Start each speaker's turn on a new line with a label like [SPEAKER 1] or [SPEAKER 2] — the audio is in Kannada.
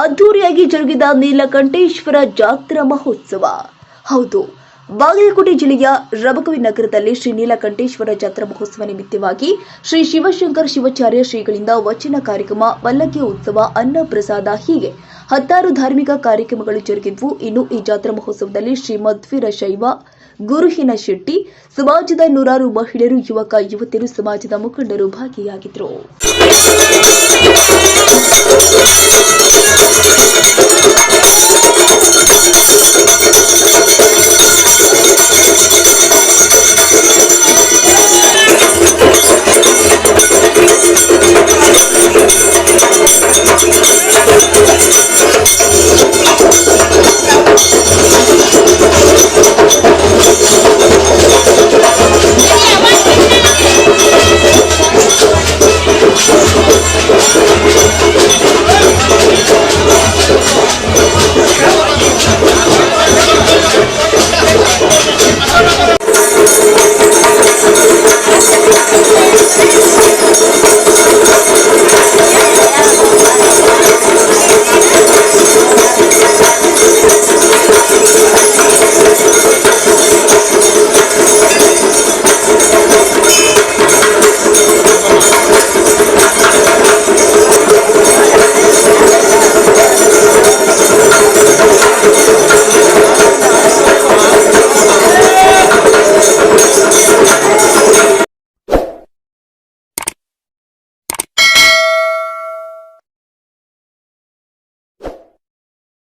[SPEAKER 1] ಅದ್ದೂರಿಯಾಗಿ ಜರುಗಿದ ನೀಲಕಂಠೇಶ್ವರ ಜಾತ್ರಾ ಮಹೋತ್ಸವ. ಹೌದು, ಬಾಗಲಕೋಟೆ ಜಿಲ್ಲೆಯ ರಬಕವಿ ನಗರದಲ್ಲಿ ಶ್ರೀ ನೀಲಕಂಠೇಶ್ವರ ಜಾತ್ರಾ ಮಹೋತ್ಸವ ನಿಮಿತ್ತವಾಗಿ ಶ್ರೀ ಶಿವಶಂಕರ್ ಶಿವಾಚಾರ್ಯ ಶ್ರೀಗಳಿಂದ ವಚನ ಕಾರ್ಯಕ್ರಮ ಪಲ್ಲಕ್ಕಿ ಉತ್ಸವ ಅನ್ನ ಪ್ರಸಾದ ಹೀಗೆ ಹತ್ತಾರು ಧಾರ್ಮಿಕ ಕಾರ್ಯಕ್ರಮಗಳು ಜರುಗಿದ್ವು. ಇನ್ನು ಈ ಜಾತ್ರಾ ಮಹೋತ್ಸವದಲ್ಲಿ ಶ್ರೀ ಮಧ್ವೀರ ಶೈವ, ಗುರುಹಿನ ಶೆಟ್ಟಿ, ಸಮಾಜದ ನೂರಾರು ಮಹಿಳೆಯರು, ಯುವಕ, ಯುವತಿಯರು, ಸಮಾಜದ ಮುಖಂಡರು ಭಾಗಿಯಾಗಿದ್ದರು. Música